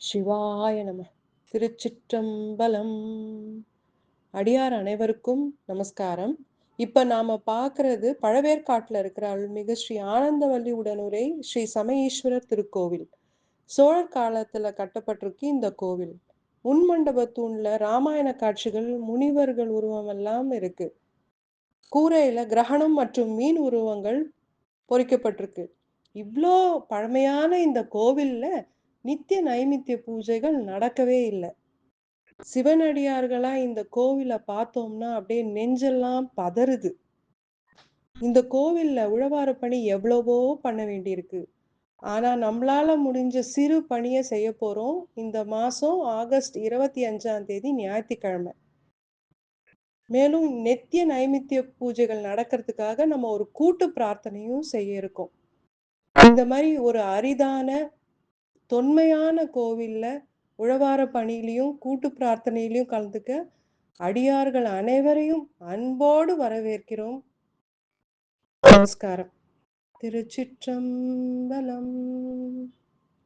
சிவாய நம. திருச்சிற்றம்பலம். அடியார் அனைவருக்கும் நமஸ்காரம். இப்ப நாம பாக்குறது பழவேற்காட்டுல இருக்கிற அருள்மிகு ஸ்ரீ ஆனந்தவல்லி உடனுரை ஸ்ரீ சமயீஸ்வரர் திருக்கோவில். சோழர் காலத்துல கட்டப்பட்டிருக்கு இந்த கோவில். முன்மண்டபத்தூண்ல ராமாயண காட்சிகள் முனிவர்கள் உருவம் எல்லாம் இருக்கு. கூரையில கிரகணம் மற்றும் மீன் உருவங்கள் பொறிக்கப்பட்டிருக்கு. இவ்வளோ பழமையான இந்த கோவில்ல நித்திய நைமித்திய பூஜைகள் நடக்கவே இல்லை. சிவனடியார்களா இந்த கோவிலை பார்த்தோம்னா அப்படியே நெஞ்செல்லாம் பதறுது. இந்த கோவில்ல உழவார பணி எவ்வளவோ பண்ண வேண்டியிருக்கு. ஆனா நம்மளால முடிஞ்ச சிறு பணியை செய்ய போறோம். இந்த மாசம் ஆகஸ்ட் இருபத்தி அஞ்சாம் தேதி ஞாயிற்றுக்கிழமை. மேலும் நித்திய நைமித்திய பூஜைகள் நடக்கிறதுக்காக நம்ம ஒரு கூட்டு பிரார்த்தனையும் செய்ய இருக்கோம். இந்த மாதிரி ஒரு அரிதான தொன்மையான கோவில்ல உழவார பணியிலையும் கூட்டு பிரார்த்தனையிலையும் கலந்துக்க அடியார்கள் அனைவரையும் அன்போடு வரவேற்கிறோம். நமஸ்காரம். திருச்சிற்றம்பலம்.